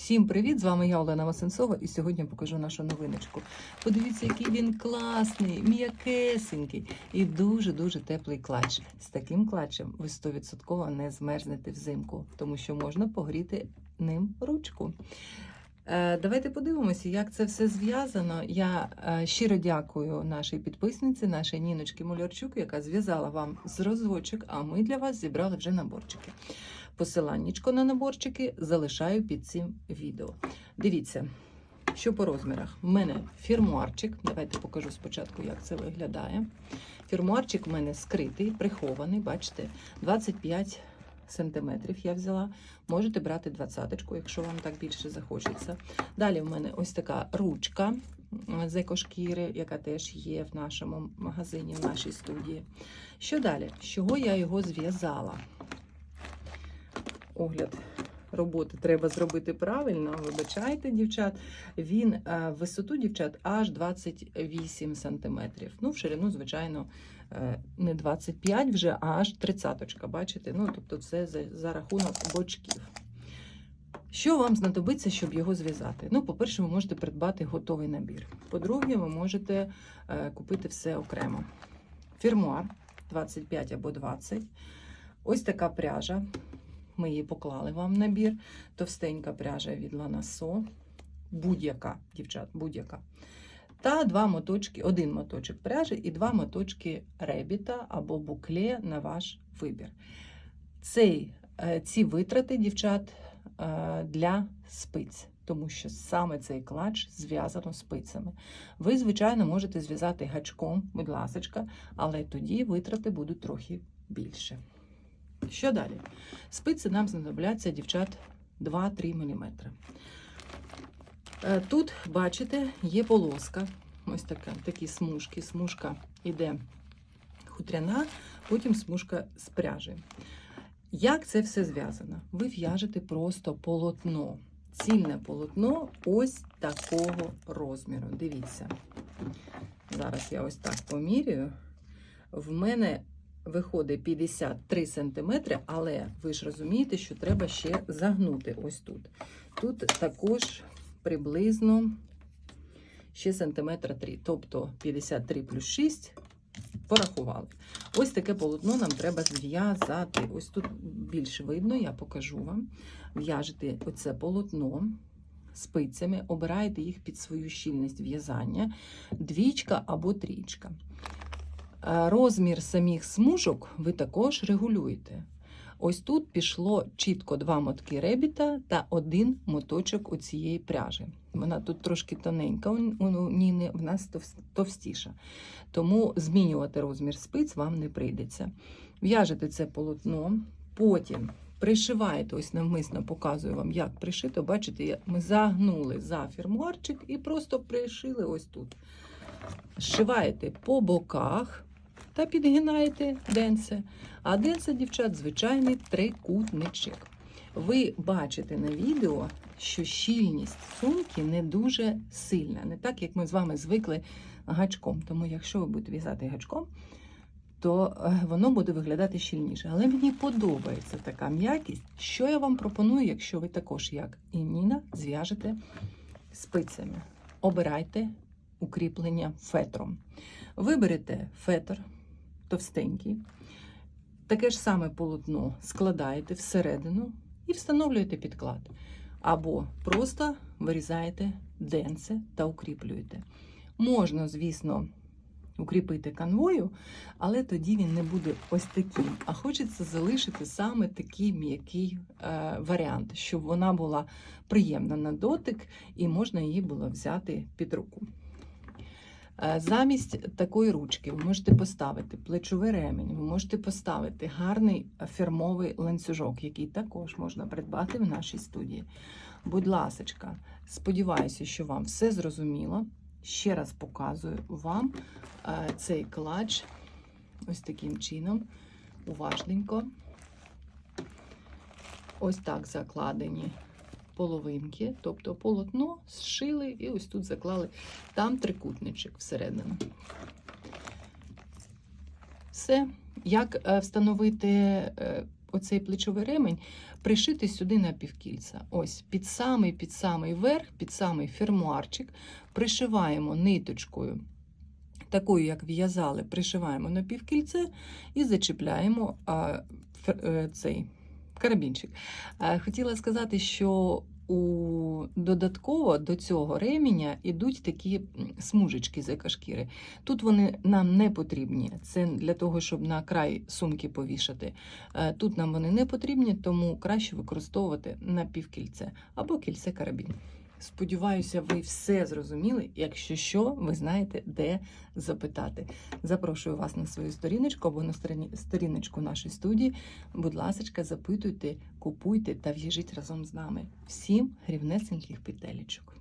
Всім привіт! З вами я Олена Масенцова, і сьогодні покажу нашу новиночку. Подивіться, який він класний, м'якесенький і дуже-дуже теплий клатч. З таким клатчем ви 100% не змерзнете взимку, тому що можна погріти ним ручку. Е, Давайте подивимося, як це все зв'язано. Я е, щиро дякую нашій підписниці, нашій Ніночці Мулярчук, яка зв'язала вам зразочок, а ми для вас зібрали вже наборчики. Посиланнячко на наборчики залишаю під цим відео. Дивіться, що по розмірах. У мене фірмуарчик. Давайте покажу спочатку, як це виглядає. Фірмуарчик у мене скритий, прихований, бачите, 25 сантиметрів я взяла. Можете брати двадцяточку, якщо вам так більше захочеться. Далі в мене ось така ручка з екошкіри, яка теж є в нашому магазині, в нашій студії. Що далі? З чого я його зв'язала? Огляд роботи треба зробити правильно. Вибачайте, дівчат. Він е, в висоту дівчат аж 28 сантиметрів. Ну, в ширину, звичайно, е, не 25 вже, а аж 30. Бачите? Ну, тобто, це за, за рахунок бочків. Що вам знадобиться, щоб його зв'язати? Ну, по-перше, ви можете придбати готовий набір. По-друге, ви можете е, купити все окремо. Фірмуар 25 або 20. Ось така пряжа. Ми її поклали вам набір. Товстенька пряжа від Ланасо. Будь-яка, дівчат, будь-яка. Та два моточки, один моточок пряжі і два моточки ребіта або букле на ваш вибір. Цей, е, ці витрати, дівчат, е, для спиць, тому що саме цей клач зв'язано спицями. Ви, звичайно, можете зв'язати гачком, будь ласочка, але тоді витрати будуть трохи більше. Що далі? Спиці нам знадобляться, дівчат, 2-3 мм. Е, Тут, бачите, є полоска. Ось така, такі смужки. Смужка йде хутряна, потім смужка з пряжі. Як це все зв'язано? Ви в'яжете просто полотно. Цільне полотно ось такого розміру. Дивіться. Зараз я ось так помірюю. В мене виходить 53 см, але ви ж розумієте, що треба ще загнути ось тут. Тут також приблизно ще сантиметра 3, тобто 53 плюс 6 порахували. Ось таке полотно нам треба зв'язати. Ось тут більш видно, я покажу вам. В'яжете оце полотно спицями, обираєте їх під свою щільність в'язання, двічка або трічка. Розмір самих смужок ви також регулюєте. Ось тут пішло чітко два мотки ребіта та один моточок оцієї пряжі. Вона тут трошки тоненька, у у Ніни в нас товстіша. Тому змінювати розмір спиць вам не прийдеться. В'яжете це полотно, потім пришиваєте, ось навмисно показую вам, як пришито. Бачите, ми загнули за фірмуарчик і просто пришили ось тут. Зшиваєте по боках та підгинаєте денце. А денце, дівчат, звичайний трикутничок. Ви бачите на відео, що щільність сумки не дуже сильна, не так, як ми з вами звикли гачком. Тому, якщо ви будете в'язати гачком, то е, воно буде виглядати щільніше. Але мені подобається така м'якість. Що я вам пропоную, якщо ви також, як і Ніна, зв'яжете спицями. Обирайте укріплення фетром. Виберете фетр товстенький, таке ж саме полотно складаєте всередину і встановлюєте підклад. Або просто вирізаєте денце та укріплюєте. Можна, звісно, укріпити канвою, але тоді він не буде ось таким. А хочеться залишити саме такий м'який е, варіант, щоб вона була приємна на дотик і можна її було взяти під руку. Е, Замість такої ручки ви можете поставити плечовий ремінь, ви можете поставити гарний фірмовий ланцюжок, який також можна придбати в нашій студії. Будь ласочка, сподіваюся, що вам все зрозуміло. Ще раз показую вам е, цей клач ось таким чином, уважненько. Ось так закладені половинки, тобто полотно зшили і ось тут заклали там трикутничок всередину. Все. Як е, встановити е, оцей плечовий ремень пришити сюди на півкільця. Ось під самий під самий верх, під самий фермуарчик пришиваємо ниточкою. Такою, як в'язали, пришиваємо на півкільце і зачіпляємо а, фер- е, цей карабінчик. Е, Хотіла сказати, що у додатково до цього реміння йдуть такі смужечки з екошкіри. Тут вони нам не потрібні. Це для того, щоб на край сумки повішати. Е, Тут нам вони не потрібні, тому краще використовувати на півкільце або кільце карабін. Сподіваюся, ви все зрозуміли. Якщо що, ви знаєте, де запитати. Запрошую вас на свою сторіночку або на сторіночку нашої студії. Будь ласка, запитуйте, купуйте та в'їжіть разом з нами. Всім грівнесеньких петелечок.